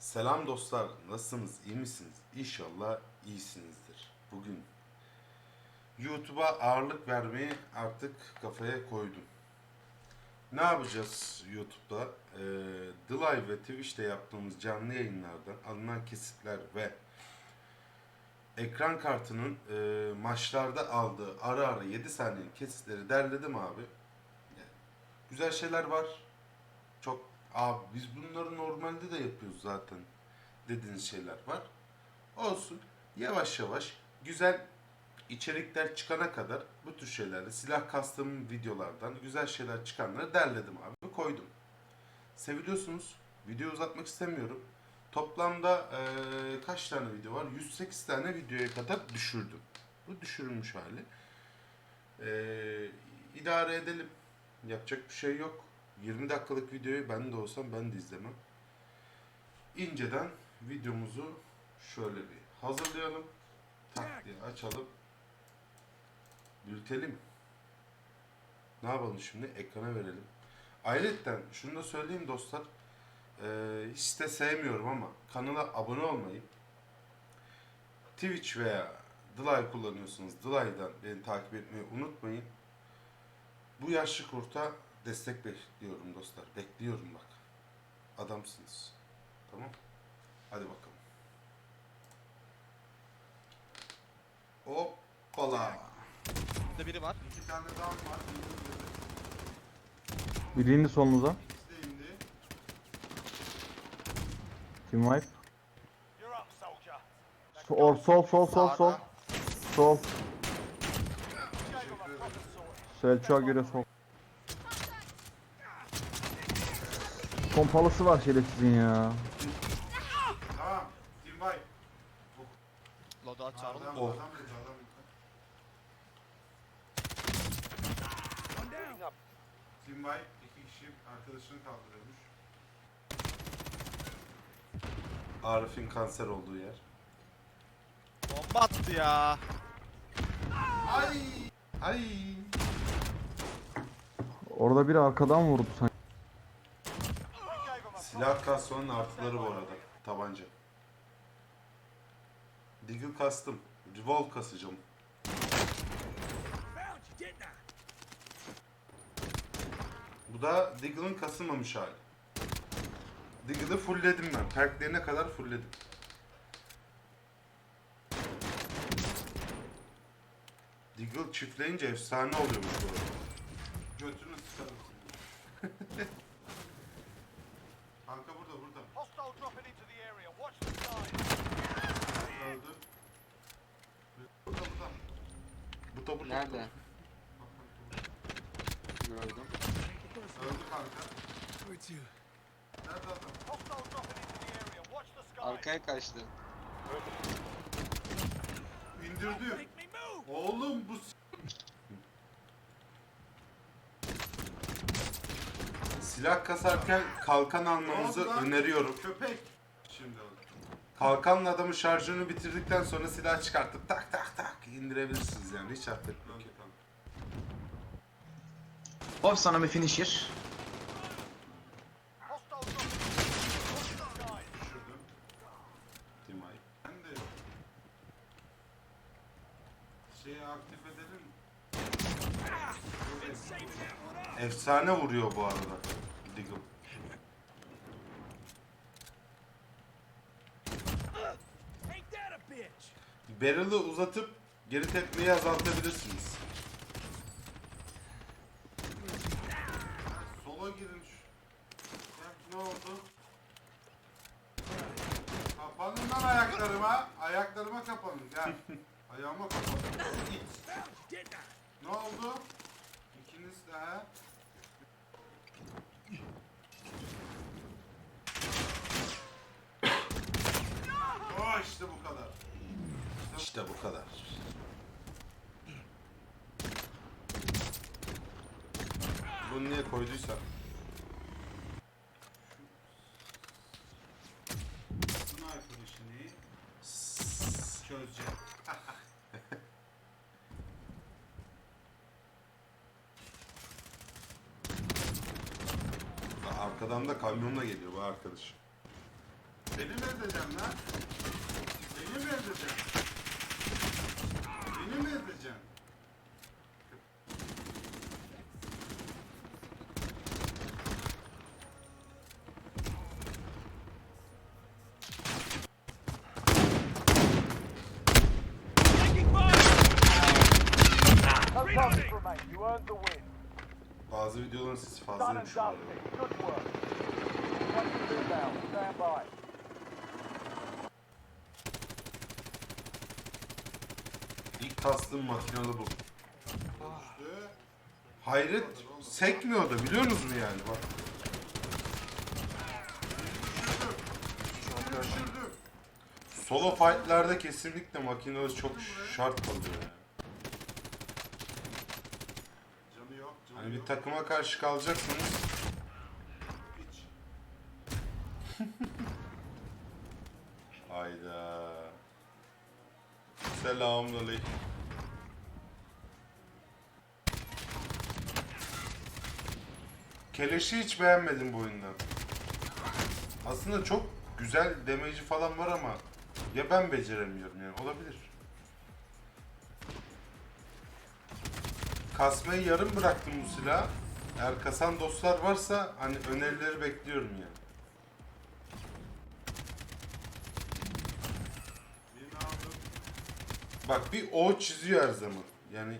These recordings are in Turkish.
Selam dostlar, nasılsınız, iyi misiniz? İnşallah iyisinizdir. Bugün YouTube'a ağırlık vermeyi artık kafaya koydum. Ne yapacağız YouTube'da? Ee, The Live ve Twitch'te yaptığımız canlı yayınlardan alınan kesitler ve ekran kartının e, maçlarda aldığı ara ara 7 saniyelik kesitleri derledim abi. Yani güzel şeyler var. Çok abi biz bunları normalde de yapıyoruz zaten dediğiniz şeyler var. Olsun. Yavaş yavaş güzel içerikler çıkana kadar bu tür şeylerle silah kastığım videolardan güzel şeyler çıkanları derledim abi koydum. Seviliyorsunuz. Video uzatmak istemiyorum. Toplamda eee, kaç tane video var? 108 tane videoya kadar düşürdüm. Bu düşürülmüş hali. Eee idare edelim. Yapacak bir şey yok. 20 dakikalık videoyu ben de olsam ben de izlemem. İnceden videomuzu şöyle bir hazırlayalım. Tak diye açalım. Büyütelim. Ne yapalım şimdi? Ekrana verelim. Ayrıca şunu da söyleyeyim dostlar. Ee, hiç de sevmiyorum ama kanala abone olmayı, Twitch veya Dly kullanıyorsanız Dly'dan beni takip etmeyi unutmayın. Bu yaşlı kurta destek bekliyorum dostlar. Bekliyorum bak. Adamsınız. Tamam. Hadi bakalım. Hoppala. Burada biri var. İki tane daha var. Biri indi solunuza. İkisi de indi. Team wipe. Sol sol sol sol sol. Sol. Selçuk'a göre sol. Pompalısı var şerefsizin ya. Tamam. Team Bay. Loda çağıralım. Adam, mı? adam dedi, adam dedi. Team Bay iki kişi arkadaşını kaldırıyormuş. Arif'in kanser olduğu yer. Bomba attı ya. Ay! Ay! Orada biri arkadan vurdu sanki. Silah kasmanın artıları bu arada. Tabanca. Deagle kastım. Revolve kasacağım. Bu da Deagle'ın kasılmamış hali. Deagle'ı fullledim ben. Perklerine kadar fullledim. Deagle çiftleyince efsane oluyormuş bu arada. Götünü sıkalım. Kanka burada burada. hostile dropping into the area. Watch the skies. Öldü. Burada burada. Bu da burada. Nerede? Gördüm. Öldü kanka. Nerede adam? Arkaya kaçtı. İndirdim. Oğlum bu s- Silah kasarken kalkan almanızı öneriyorum. Köpek. Kalkanla adamın şarjını bitirdikten sonra silah çıkartıp tak tak tak indirebilirsiniz yani hiç affetmiyorum. Of sana bir finisher. Timay. Ben de şeyi aktif edelim. Efsane vuruyor bu arada. Diggle. Barrel'ı uzatıp geri tepmeyi azaltabilirsiniz. Sola girin şu. Ya, ne oldu? Kapanın lan ayaklarıma. Ayaklarıma kapanın. Gel. Ayağıma kapanın. İt. Ne oldu? İkiniz de ha? Oh işte bu kadar. İşte bu kadar. Bunu niye koyduysa. Bunun arkadaşını çözeceğim. Arkadan da kamyonla geliyor bu arkadaş. Beni mi ezeceksin lan? The inbound. Stand by. İlk kastım makinalı bu. Hayret sekmiyor da biliyor musunuz yani bak. Solo fight'larda kesinlikle makinalı çok şart kalıyor ya. Bir takıma karşı kalacaksınız. Hayda. Selamünaleyküm. Keleşi hiç beğenmedim bu oyundan. Aslında çok güzel damage'i falan var ama ya ben beceremiyorum yani olabilir. Kasmayı yarım bıraktım bu silahı. Eğer kasan dostlar varsa hani önerileri bekliyorum yani. Bak bir O çiziyor her zaman. Yani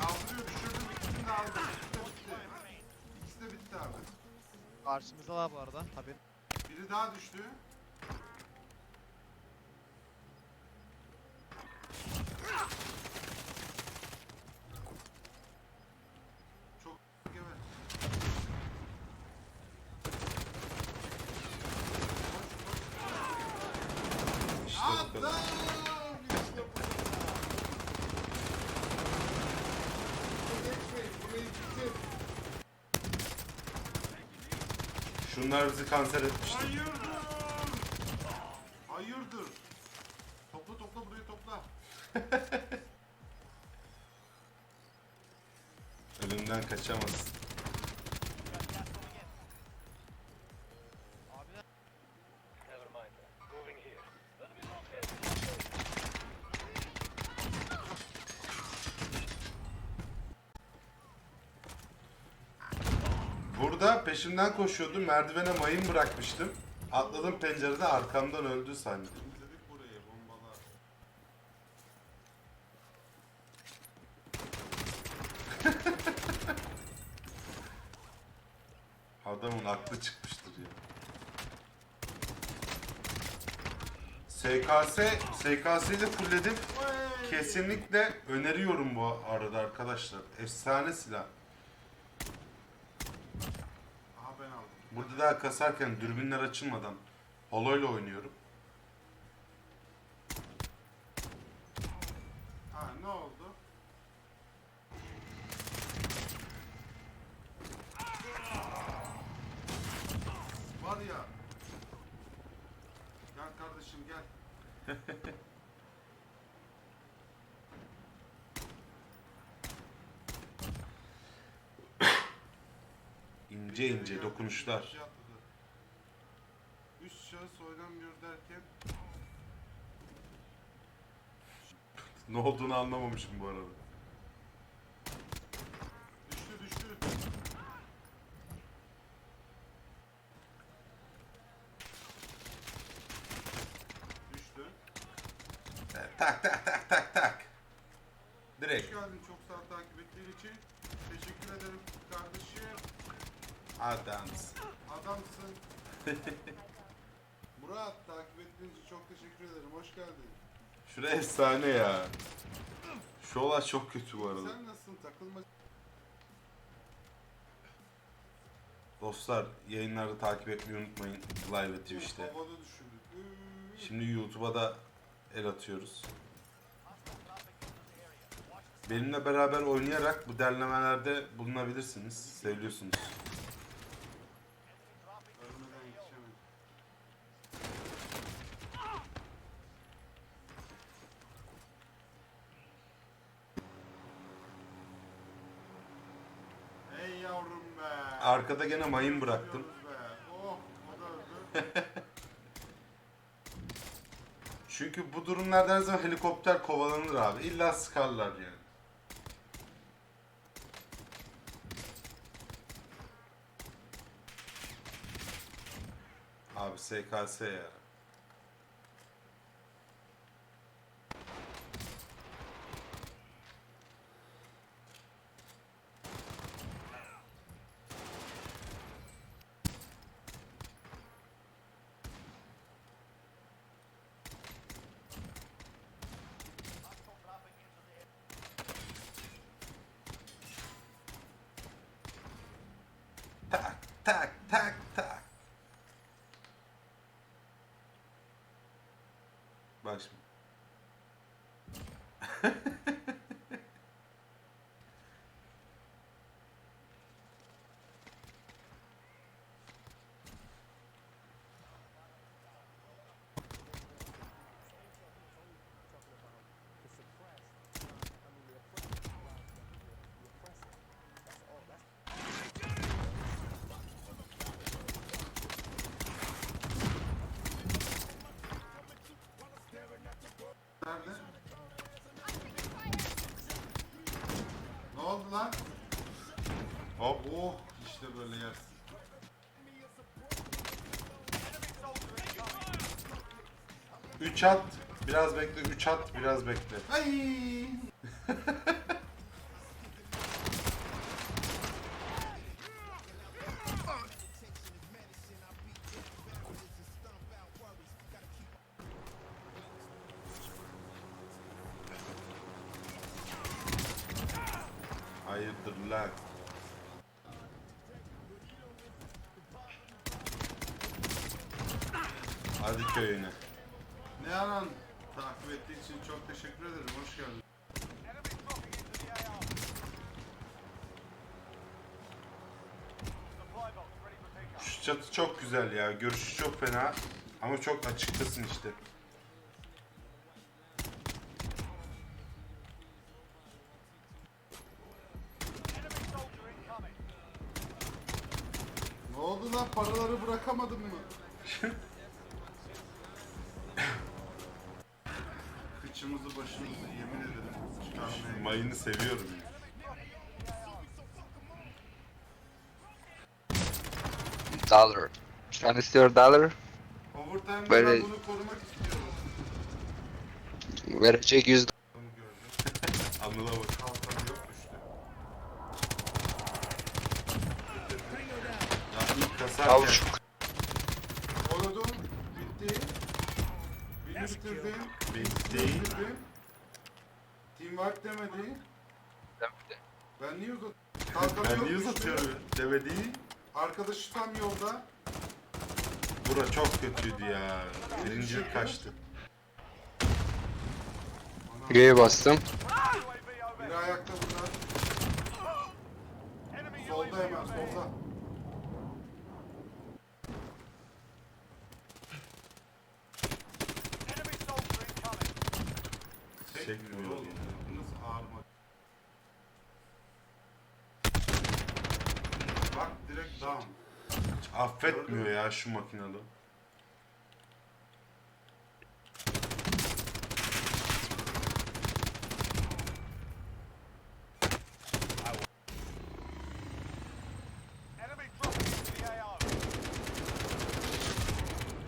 Kaldırıyor düşürdüm ikisini de aldım. İkisi de bitti. İkisi de bitti abi. Karşımızda var bu arada. Tabii. Biri daha düştü. Çok evet. işte bu kadar. Adam! İşte bu. Geçmeyin, burayı bitir. Şunlar bizi kanser etmişti. Hayırdır? Hayırdır? Topla topla burayı topla. Ölümden kaçamazsın. Peşimden koşuyordu. Merdivene mayın bırakmıştım. Atladım pencerede arkamdan öldü sanki. Adamın aklı çıkmıştır ya. SKS, SKS'yi de fullledim. Kesinlikle öneriyorum bu arada arkadaşlar. Efsane silah. Aha ben aldım. Burada daha kasarken dürbünler açılmadan holoyla oynuyorum. Ha ne oldu? Var ya. Gel kardeşim gel. İnce ince dokunuşlar. Üst şahıs oynanmıyor derken Ne olduğunu anlamamışım bu arada. düştü düştü. Düştü. Evet, tak tak tak tak tak. Hoş Direkt. geldin çok sağ takip ettiğin için. Teşekkür ederim kardeşim. Adamsın. Adamsın. Murat takip ettiğin için çok teşekkür ederim. Hoş geldin. Şuraya efsane ya. Şu olay çok kötü bu arada. Sen nasılsın? Takılma. Dostlar yayınları takip etmeyi unutmayın. Live ve Twitch'te. Havada düşürdük. Üüüü. Şimdi YouTube'a da el atıyoruz. Benimle beraber oynayarak bu derlemelerde bulunabilirsiniz. Seviyorsunuz. Arkada gene mayın bıraktım. Çünkü bu durumlarda her zaman helikopter kovalanır abi. İlla sıkarlar yani. Abi SKS ya. Tak tak. Bak şimdi. Lan? Hop. Oh işte böyle yersin. Üç at. Biraz bekle. Üç at. Biraz bekle. Ay! Hadi köyüne. Ne yalan takip ettiği için çok teşekkür ederim. Hoş geldin. Şu çatı çok güzel ya. Görüşü çok fena. Ama çok açıktasın işte. Kıçımızı başımızı yemin ederim çıkarmaya Mayını seviyorum. ya. dollar. Can I steal a dollar? Overtime'da Böyle- ben bunu korumak istiyorum. Verecek yüz Onu gördüm. Anıla bak. Kalkan yok işte. Ya ilk kasarken. Avuç. Oradum. Bitti. Birini bitirdim. Bitti. Bitirdim. Teamwork demedi. Ben niye uzat... Kalkanı Ben niye işte. uzatıyorum? Demedi. Arkadaşı tam yolda. Bura çok kötüydü ya. Birincilik kaçtı. G'ye bastım. Biri ayakta burada. Enemy Solda hemen solda. Hiç affetmiyor ya şu makinalı.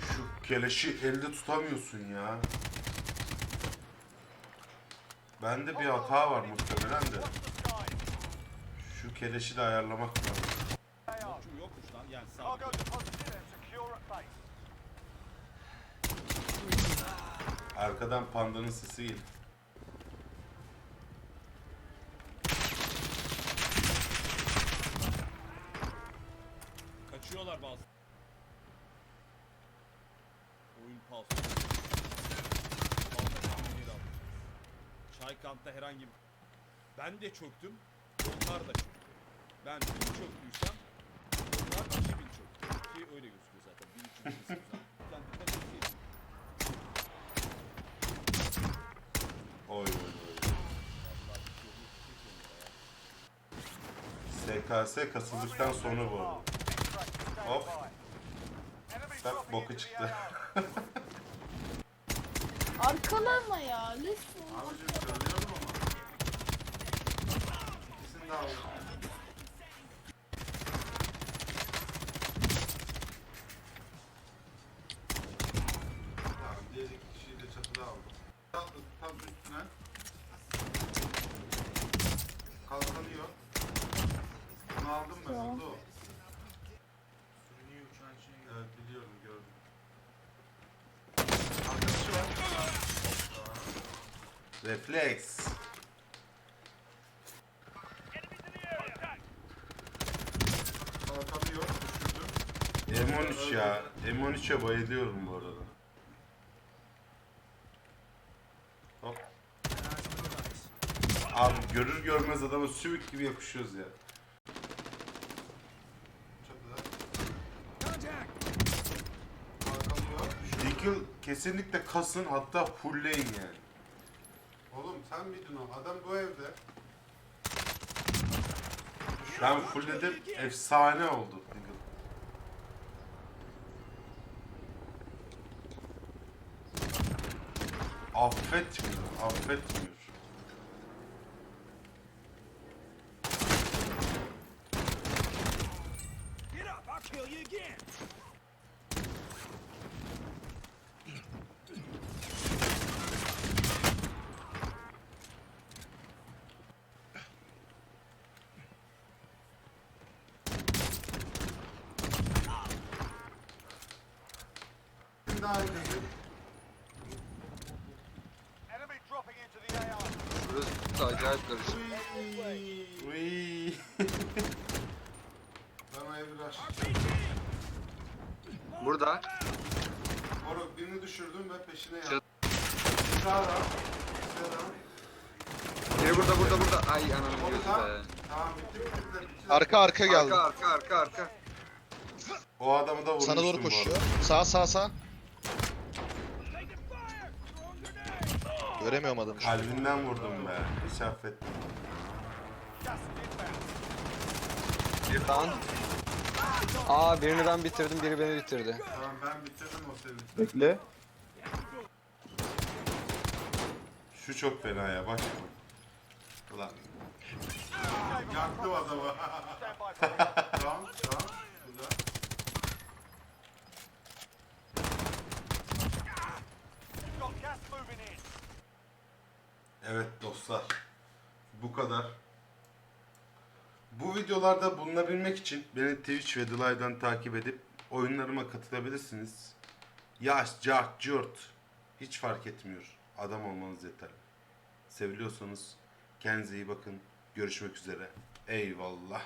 Şu keleşi elde tutamıyorsun ya. Bende bir hata var muhtemelen de. Şu keleşi de ayarlamak lazım. Arkadan pandanın sesi geliyor. Kaçıyorlar bazı. Oyun pausu. Balta kamyonuyla herhangi bir... Ben de çöktüm. Onlar da çöktü. Ben bin çöktüysem onlar 2000 çöktü. Ki öyle gözüküyor zaten. 1200 SKS kasıldıktan sonra bu arada. Hop. boku çıktı. Arkalama ya lütfen. Abicim söylüyorum ama. İkisini de aldım. Tamam diğer iki kişiyi de çatıda aldım. Aldım tam üstüne. Kalkanıyor. Bunu aldım ben Tamam. oldu o. Evet biliyorum gördüm. Arkadaşı var. Refleks. Kalkanıyor. Düşürdüm. M13 ya. M13'e bayılıyorum bu arada. Hop. Abi görür görmez adama sümük gibi yapışıyoruz ya. Deagle kesinlikle kasın hatta fullleyin yani. Oğlum sen miydin o? Adam bu evde. Ben fullledim efsane oldu Deagle. Affetmiyor, affetmiyor. Daha izledim. Enemy dropping into the AR. Burası acayip karışık. Uy. Ben o evi rush. Burada. Moruk birini düşürdüm ve peşine. Sağdan. Sağdan. Biri burada burada burada. Ay ananı gözü tamam. be. Tamam bitti bitti bitti. bitti. Arka arka geldi. Arka arka arka arka. O adamı da vurmuştum Sana doğru bu koşuyor. arada. Sağ sağ sağ. Göremiyorum adamı. şu an. Kalbinden vurdum be. Hiç. Bir down. Aa birini ben bitirdim biri beni bitirdi. Tamam ben bitirdim o sevinci. Bekle. Şu çok fena ya bak. Ulan. Yaktım adamı. Stand by for it. tamam tamam. Güzel. You've got gas moving in. Evet dostlar. Bu kadar. Bu videolarda bulunabilmek için beni Twitch ve The Live'dan takip edip oyunlarıma katılabilirsiniz. Yaş, cart, cürt. Hiç fark etmiyor. Adam olmanız yeterli. Seviliyorsanız kendinize iyi bakın. Görüşmek üzere. Eyvallah.